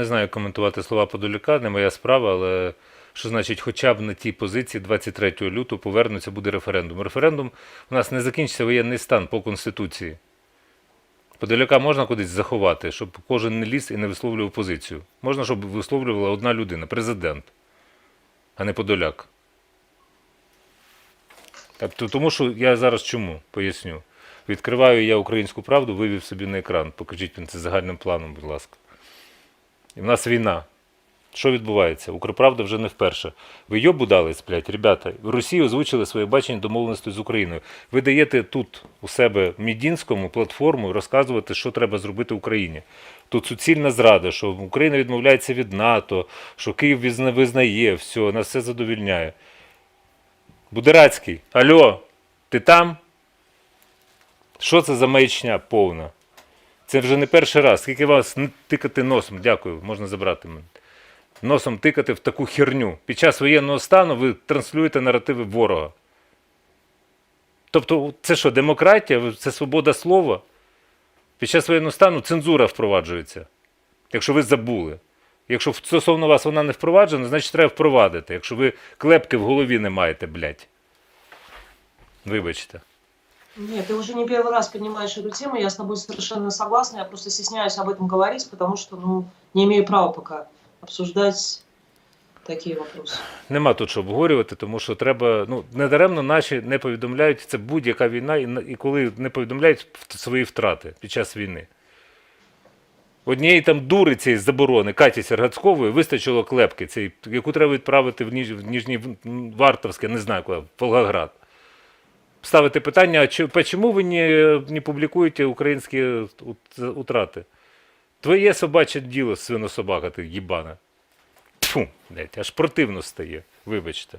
Не знаю, коментувати слова Подоляка, не моя справа, але що значить, хоча б на тій позиції 23 лютого повернуться, буде референдум. Референдум у нас не закінчиться воєнний стан по Конституції. Подоляка можна кудись заховати, щоб кожен не ліз і не висловлював позицію. Можна, щоб висловлювала одна людина, президент, а не Подоляк. Тобто, тому що я зараз чому поясню. Відкриваю я українську правду, вивів собі на екран. Покажіть мені це загальним планом, будь ласка. І в нас війна. Що відбувається? Укрправда вже не вперше. Ви йобу дали, сплять, ребята. В Росії озвучили своє бачення домовленості з Україною. Ви даєте тут у себе Мідінському платформу розказувати, що треба зробити Україні. Тут суцільна зрада, що Україна відмовляється від НАТО, що Київ визнає, все, нас все задовільняє. Будерацький, алло, ти там? Що це за маячня повна? Це вже не перший раз. Скільки вас тикати носом, дякую, можна забрати мене. Носом тикати в таку херню. Під час воєнного стану ви транслюєте наративи ворога. Тобто, це що, демократія? Це свобода слова? Під час воєнного стану цензура впроваджується. Якщо ви забули. Якщо стосовно вас вона не впроваджена, значить треба впровадити. Якщо ви клепки в голові не маєте, блядь. Вибачте. Нет, ты уже не первый раз поднимаешь эту тему, я с тобой совершенно согласна, я просто стесняюсь об этом говорить, потому что, ну, не имею права пока обсуждать такие вопросы. Нема тут що обговорювати, тому що треба. Ну, недаремно наші не повідомляють, це будь-яка війна, і, на- і коли не повідомляють в- свої втрати під час війни. Однієї там дури цієї заборони Каті Сергацькової вистачило клепки, цієї, яку треба відправити в, Ніж, в Ніжній Вартовське, не знаю куди, в Волгоград. Ставити питання, а чому ви не, не публікуєте українські утрати? Твоє собаче діло, свинособака, ти їбана. Тьфу, аж противно стає, вибачте.